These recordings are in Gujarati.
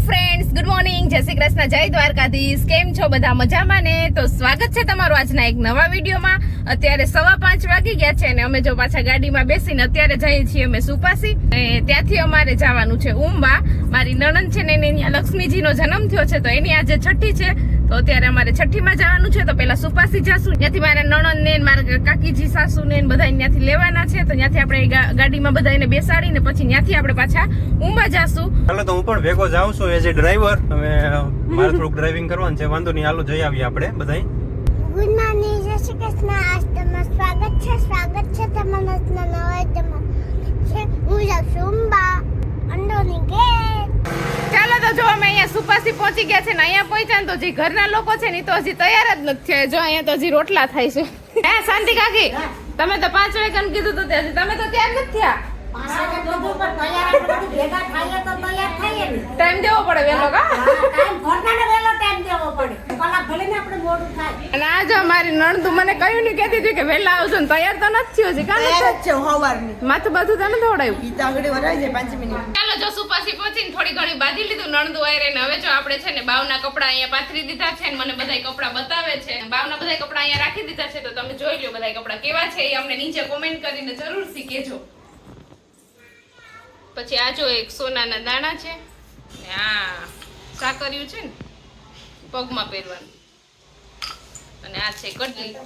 friend ગુડ મોર્નિંગ જય શ્રી કૃષ્ણ. જય દ્વારકાધીશ. કેમ છો બધા મજામાં ને? તો સ્વાગત છે તમારું આજના એક નવા વિડીયોમાં. અત્યારે સવા પાંચ વાગી ગયા છે અને અમે જો પાછા ગાડીમાં બેસીને અત્યારે જઈએ છીએ અમે સુપાસી. ત્યાંથી અમારે જવાનું છે ઉંબા. મારી નણંદ છે ને એની લક્ષ્મીજીનો જન્મ થયો છે, તો એની આજે છઠ્ઠી છે. તો અત્યારે અમારે છઠ્ઠીમાં જવાનું છે, તો પેલા સુપાસી જશું. ત્યાંથી મારા નણંદ ને મારા કાકીજી સાસુ ને બધા ત્યાંથી લેવાના છે, તો ત્યાંથી આપણે ગાડીમાં બધા એને બેસાડીને પછી ત્યાંથી આપણે પાછા ઉંબા જશું. હું પણ ભેગો જાઉં છું એ ડ્રાઈવર હવે મારે થોડુંક ડ્રાઇવિંગ કરવાનું છે. વાંધો નહીં હાલો જઈ આવીએ આપણે બધાય. ગુડ મોર્નિંગ જય શ્રી કૃષ્ણ. આજ તમારું સ્વાગત છે. સ્વાગત છે તમારા નવા વિડીયોમાં. છે હું જાઉં છું અંડોની ગેટ ચાલો તો જો અમે અહીંયા સુપાસી પહોંચી ગયા છે ને અહીંયા પહોંચ્યા ને તો જે ઘરના લોકો છે ને તો હજી તૈયાર જ નથી થયા. જો અહીંયા તો હજી રોટલા થાય છે. હે શાંતિ કાકી. તમે તો પાંચ વાગે કીધું તો હજી તમે તો તૈયાર નથી થયા. ટાઈમ દેવો પડે વેલો કા? અને આ અમારી મારી મને કહ્યું નહીં કહેતી હતી કે વહેલા આવજો ને તૈયાર તો નથી થયો માથું તને ચાલો જો સુપાસી પહોંચીને થોડી ઘણી બાંધી લીધું નણંદુ આયરે ને. હવે જો આપણે છે ને બાવના કપડા અહીંયા પાથરી દીધા છે ને મને બધાય કપડા બતાવે છે. બાવના બધાય કપડા અહીંયા રાખી દીધા છે તો તમે જોઈ લો બધાય કપડા કેવા છે એ અમને નીચે કોમેન્ટ કરીને જરૂરથી કહેજો. પછી આ જો એક સોનાના દાણા છે. આ સાકર્યું છે ને પગમાં પહેરવાનું. અને આ છે કડલી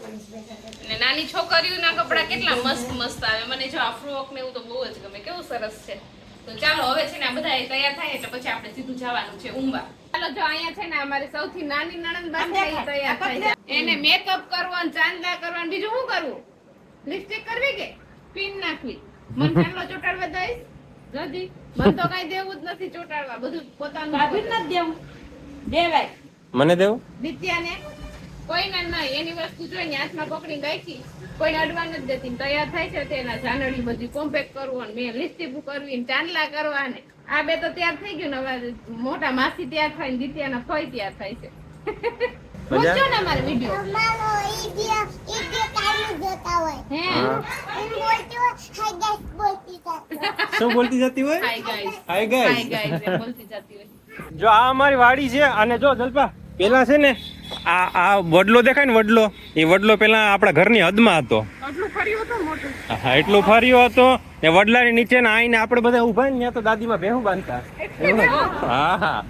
અને નાની છોકરીઓના કપડા કેટલા મસ્ત મસ્ત આવે. મને જો આ ફ્રોક ને એવું તો બહુ જ ગમે. કેવું સરસ છે. તો ચાલો હવે છે ને આ બધા તૈયાર થાય એટલે પછી આપણે સીધું જવાનું છે ઉંબા ચાલો જો અહીંયા છે ને અમારી સૌથી નાની નણંદ બાંધે ઈ તૈયાર થાય એને મેકઅપ કરવાનું ચાંદલા કરવાનું બીજું શું કરવું? લિપસ્ટિક કરવી કે? પિન નાખવી. મન ચાંદલો ચોટાડવા દઈશ. મન તો કઈ દેવું જ નથી ચોટાડવા. બધું પોતાનું મને દેવું? દિત્યાને કોઈને નહીં. એની વસ્તુ જોઈને હાથમાં પકડી ગાયકી કોઈને અડવા નથી દેતી. તૈયાર થાય છે તેના જાનડી બધી કોમ્પેક્ટ કરવું અને મેં લિસ્ટીપ કરવી ચાંદલા કરવા ને આ બે તો તૈયાર થઈ ગયું ને મોટા માસી તૈયાર થાય ને દિત્યાના ફોઈ તૈયાર થાય છે. પૂછજો ને અમારે વીડિયો જોતા હોય. હે? બોલતી ગાઈસ શું બોલતી જતી હોય? હાય. ગાઈસ જો આ અમારી વાડી છે અને જો જલપા પેલા છે ને આ આ વડલો દેખાય ને વડલો એ વડલો પેલા આપણા ઘરની હદમાં હતો. આટલું ફર્યું હતું મોટું? હા એટલો ફર્યો હતો ને વડલાની નીચે ને આઈને આપણે બધા ઊભા ને ત્યાં તો દાદીમાં ભેહું બાંધતા. હા હા.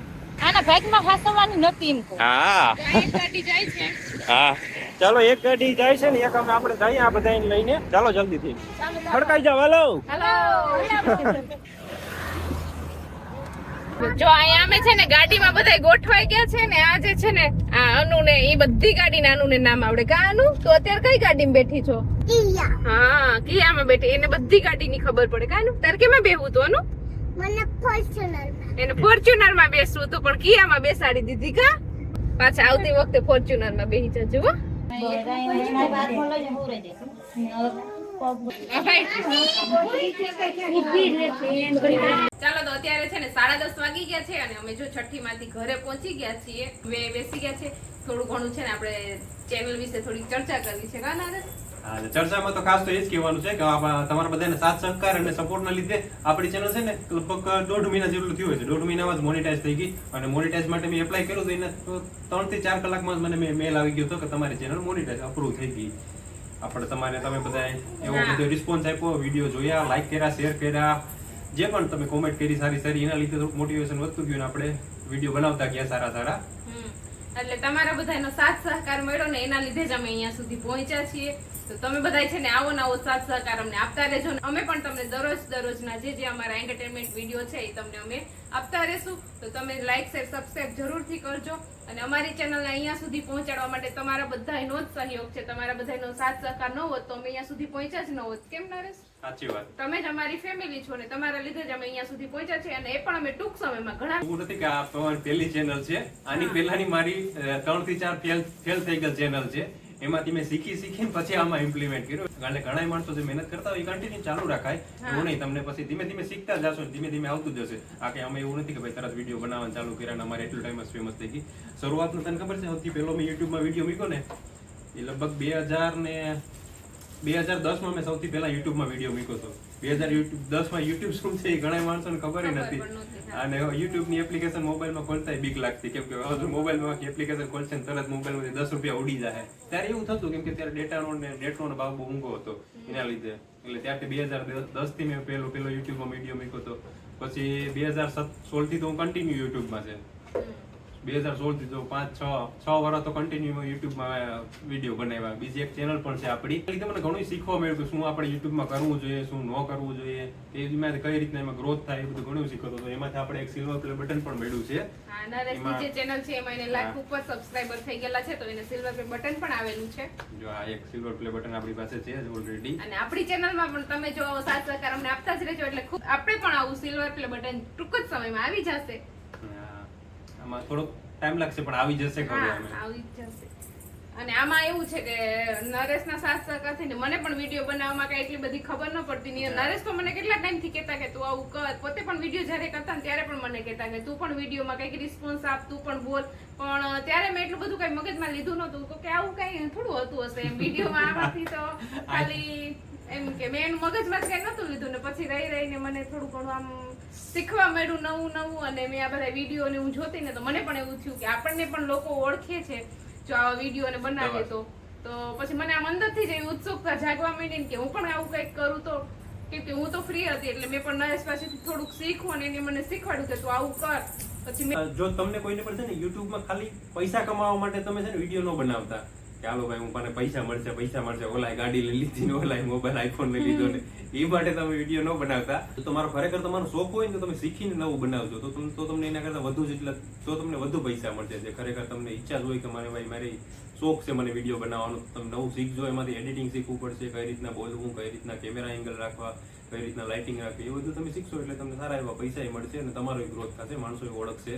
આના ભાગમાં ફાસવાની નથી હા. હા. ચાલો એક ગાડી જાય છે ને એક અમે આપણે જઈએ આ બધા લઈને. ચાલો જલ્દીથી. ખડકાઈ જાવ હાલો. હેલો. જો અહીંયા અમે છે ને ગાડીમાં બધા ગોઠવાઈ ગયા છે ને આજે છે ને આ અનુ ને એ બધી ગાડીના અનુ ને નામ આવડે. કા અનુ તો અત્યારે કઈ ગાડીમાં બેઠી છો? કિયા. હા કિયામાં બેઠી. એને બધી ગાડીની ખબર પડે. કા અનુ તારે કેમાં બેહવું તો અનુ? મને ફોર્ચ્યુનર એને ફોર્ચ્યુનરમાં બેસવું તું પણ કિયામાં બેસાડી દીધી કા પાછા આવતી વખતે ફોર્ચ્યુનરમાં બેસી જજો હો. ચાલો તો અત્યારે છે ને સાડા દસ વાગી ગયા છે અને અમે જો છઠ્ઠી માંથી ઘરે પહોંચી ગયા છીએ બેસી ગયા છે. થોડું ઘણું છે ને આપણે ચેનલ વિશે થોડીક ચર્ચા કરવી છે. કા ચર્ચામાં તો ખાસ તો એ જ કહેવાનું છે કે તમારા બધાને સાથ સહકાર અને સપોર્ટના લીધે આપણી ચેનલ છે ને લગભગ દોઢ મહિના જેટલું થયું હોય છે દોઢ મહિનામાં જ મોનિટાઈઝ થઈ ગઈ અને મોનિટાઈઝ માટે મેં એપ્લાય કર્યું તો એને ત્રણથી ચાર કલાકમાં જ મને મેલ આવી ગયો હતો કે તમારી ચેનલ મોનિટાઈઝ અપ્રૂવ થઈ ગઈ. આપણે તમારે તમે બધા એવો બધો રિસ્પોન્સ આપ્યો વીડિયો જોયા લાઈક કર્યા શેર કર્યા. જે પણ તમે કોમેન્ટ કરી સારી સારી એના લીધે થોડુંક મોટિવેશન વધતું ગયું આપણે વીડિયો બનાવતા ગયા સારા સારા. એટલે તમારા બધાનો સાથ સહકાર મળ્યો ને એના લીધે જ અમે અહીંયા સુધી પહોંચ્યા છીએ. તો તમે બધા છે ને આવો નવો સાથ સહકાર અમને આપતા રહેજો ને અમે પણ તમને દરરોજ દરરોજના જે જે અમારા એન્ટરટેનમેન્ટ વીડિયો છે એ તમને અમે આપતા રહેશું. તો તમે લાઇક શેર સબસ્ક્રાઈબ જરૂરથી કરજો અને અમારી ચેનલને અહીંયા સુધી પહોંચાડવા માટે તમારા બધાનો જ સહયોગ છે. તમારા બધાનો સાથ સહકાર ન હોત તો અમે અહીંયા સુધી પહોંચ્યા જ ન હોત. કેમ નરેશ? સાચી વાત. તમે જ અમારી ફેમિલી છો ને તમારા લીધે જ અમે અહીંયા સુધી પહોંચ્યા છે અને એ પણ અમે ટૂંક સમયમાં ઘણા એવું નથી કે આ તમારી પહેલી ચેનલ છે. આની પહેલાની મારી ત્રણથી ચાર ફેલ ફેલ થઈ ગયેલ ચેનલ છે. એમાંથી મેં શીખી શીખીને પછી આમાં ઇમ્પ્લિમેન્ટ કર્યું. એટલે ઘણા માણસો જે મહેનત કરતા હોય એ કન્ટિન્યુ ચાલુ રાખાય. એવું નહીં તમને પછી ધીમે ધીમે શીખતા જશો ધીમે ધીમે આવતું જશે. આ કે અમે એવું નથી કે ભાઈ તરત વીડિયો બનાવવાનું ચાલુ કર્યા અને અમારે એટલું ટાઈમ ફેમસ થઈ ગઈ. શરૂઆતનું તને ખબર છે? સૌથી પહેલો મેં યુટ્યુબમાં વીડિયો મૂક્યો ને? એ લગભગ બે હજાર ને બે હજાર દસમાં મેં સૌથી પહેલા યુટ્યુબમાં વીડિયો મૂક્યો હતો. બે હજાર યુટ્યુબ દસમાં યુટ્યુબ શું છે એ ઘણા માણસોને ખબર નથી. અને યુટ્યુબની એપ્લિકેશન મોબાઈલમાં ખોલતા બીક લાગતી. કેમ કે હવે મોબાઈલમાં એપ્લિકેશન ખોલશે ને તરત મોબાઈલમાંથી દસ રૂપિયા ઉડી જાય ત્યારે એવું થતું કેમ કે ત્યારે ડેટાનો ને નેટનો ભાવ બહુ ઊંઘો હતો એના લીધે. એટલે ત્યારથી બે હજાર દસથી મેં પેલો પેલો યુટ્યુબમાં વીડિયો મૂક્યો હતો. પછી બે હજાર સોળથી તો હું કન્ટિન્યુ યુટ્યુબમાં છે. બે હજાર સોળથી તો પાંચ છ છ વર્ષ તો કન્ટિન્યુ યુટ્યુબમાં વીડિયો બનાવ્યા. બીજી એક ચેનલ પણ છે આપણી. એટલે મને ઘણું શીખવા મળ્યું કે શું આપણે યુટ્યુબમાં કરવું જોઈએ શું ન કરવું જોઈએ. એમાં કઈ રીતના એમાં ગ્રોથ થાય એ બધું ઘણું શીખવતો હતો એમાંથી આપણે એક સિલ્વર પ્લે બટન પણ મળ્યું છે. નરેશની જે ચેનલ છે એમાં એને લાખ. ઉપર સબસ્ક્રાઇબર થઈ ગયેલા છે તો એને સિલ્વર પ્લે બટન પણ આવેલું છે. જો આ એક સિલ્વર પ્લે બટન આપણી પાસે છે ઓલરેડી અને આપણી ચેનલમાં પણ તમે જો સાથ સહકાર અમને આપતા જ રહેજો એટલે ખૂબ આપણે પણ આવું સિલ્વર પ્લે બટન ટૂંક જ સમયમાં આવી જશે. આમાં થોડોક ટાઈમ લાગશે પણ આવી જશે ખબર હા અમે આવી જ જશે. અને આમાં એવું છે કે નરેશના સાથ સહકારથી ને મને પણ વીડિયો બનાવવામાં કઈ એટલી બધી ખબર ન પડતી. ને નરેશ તો મને કેટલા ટાઈમથી કહેતા કે તું આવું કર. પોતે પણ વીડિયો જ્યારે કરતા ને ત્યારે પણ મને કહેતા કે તું પણ વિડીયોમાં કંઈક રિસ્પોન્સ આપ તું પણ બોલ. પણ ત્યારે મેં એટલું બધું કઈ મગજમાં લીધું નહોતું. તો કે આવું કઈ થોડું હતું હશે એમ? વિડીયોમાં આમાંથી તો ખાલી એમ કે મેં એનું મગજમાં કઈ નતું લીધું ને પછી રહી રહીને મને થોડું ઘણું આમ શીખવા મળ્યું નવું નવું અને મેં આ બધા વીડિયો ને હું જોતી ને તો મને પણ એવું થયું કે આપણને પણ લોકો ઓળખે છે જો આવા વીડિયો ને બનાવે તો. તો પછી મને આમ અંદરથી જ એવી ઉત્સુકતા જાગવા માંડી કે હું પણ આવું કંઈક કરું તો. કેમ કે હું તો ફ્રી હતી એટલે મેં પણ નરેશ પાસેથી થોડુંક શીખવું અને એને મને શીખવાડ્યું કે તું આવું કર. પછી જો તમને કોઈને પણ છે ને યુટ્યુબમાં ખાલી પૈસા કમાવા માટે તમે છે ને વીડિયો ન બનાવતા. કે હાલો ભાઈ હું મને પૈસા મળશે પૈસા મળશે. ઓલાય ગાડી લઈ લીધી ને ઓલાય મોબાઈલ આઈફોન લઈ લીધો ને. એ માટે તમે વીડિયો ન બનાવતા. તો તમારો ખરેખર તમારો શોખ હોય ને તો તમે શીખીને નવું બનાવજો. તો તમને તો તમને એના કરતા વધુ જેટલા તો તમને વધુ પૈસા મળશે જે ખરેખર તમને ઈચ્છા જ હોય કે મારે ભાઈ મારી શોખ છે મને વીડિયો બનાવવાનો. તમે નવું શીખજો એમાંથી એડિટિંગ શીખવું પડશે કઈ રીતના બોલવું કઈ રીતના કેમેરા એંગલ રાખવા કઈ રીતના લાઇટિંગ રાખવી એ બધું તમે શીખશો એટલે તમને સારા એવા પૈસા મળશે અને તમારો ગ્રોથ થશે માણસો ઓળખશે.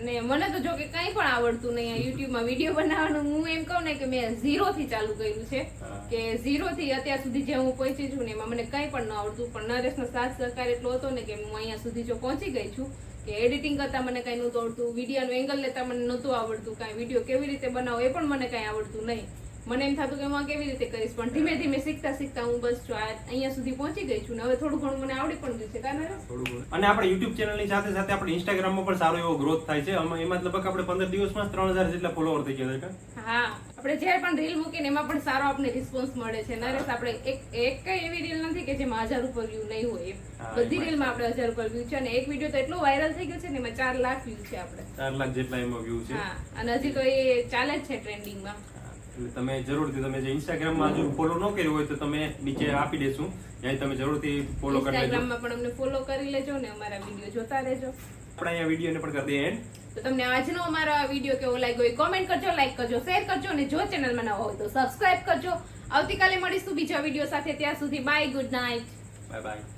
અને મને તો જો કે કંઈ પણ આવડતું નહીં આ યુટ્યુબમાં વીડિયો બનાવવાનું હું એમ કહું ને કે મેં ઝીરો થી ચાલુ કર્યું છે. કે ઝીરો થી અત્યાર સુધી જે હું પહોંચી છું ને એમાં મને કંઈ પણ ન આવડતું. પણ નરેશનો સાથ સહકાર એટલો હતો ને કે હું અહીંયા સુધી જો પહોંચી ગઈ છું કે એડિટિંગ કરતા મને કંઈ નહોતું આવડતું વિડીયોનું એંગલ લેતા મને નહોતું આવડતું કાંઈ વીડિયો કેવી રીતે બનાવો એ પણ મને કાંઈ આવડતું નહીં. મને એમ થતું કે હું કેવી રીતે કરીશ? પણ ધીમે ધીમે શીખતા શીખતા હું બસ જો અહીંયા સુધી પહોંચી ગઈ છું ને હવે થોડું ઘણું મને આવડી પણ ગયું છે. કારણ. અને આપણે યુટ્યુબ ચેનલની સાથે સાથે આપણે ઇન્સ્ટાગ્રામમાં પણ સારો એવો ગ્રોથ થાય છે. એમાં લગભગ આપણે પંદર દિવસમાં ત્રણ હજાર જેટલા ફોલોવર થઈ ગયા છે હા. આપણે જ્યારે પણ રીલ મૂકીને એમાં પણ સારો આપણે રિસ્પોન્સ મળે છે. નરેશ આપણે એક એક કઈ એવી રીલ નથી કે જેમાં હજાર ઉપર વ્યૂ નહીં હોય. બધી. રીલમાં આપણે હજાર ઉપર વ્યૂ છે અને એક વીડિયો તો એટલો વાયરલ થઈ ગયો છે ને એમાં ચાર લાખ વ્યૂ છે આપણે. ચાર લાખ જેટલા એમાં વ્યૂ છે. હા. અને હજી તો એ ચાલે જ છે ટ્રેન્ડિંગમાં એટલે તમે જરૂરથી તમે જે ઇન્સ્ટાગ્રામમાં હજુ ફોલો ન કર્યો હોય તો તમે નીચે આપી દેશું. ત્યાં તમે જરૂરથી ફોલો કરી લેજો. ઇન્સ્ટાગ્રામમાં પણ અમને ફોલો કરી લેજો ને અમારા વીડિયો જોતા રહેજો. આપણે અહીંયા વિડીયોને પણ કરી દઈએ એન્ડ તો તમને આજનો અમારો આ વીડિયો કેવો લાગ્યો એ કોમેન્ટ કરજો લાઈક કરજો શેર કરજો અને જો ચેનલમાં નવા હોય તો સબસ્ક્રાઇબ કરજો. આવતીકાલે મળીશું બીજા વીડિયો સાથે. ત્યાં સુધી bye good night bye bye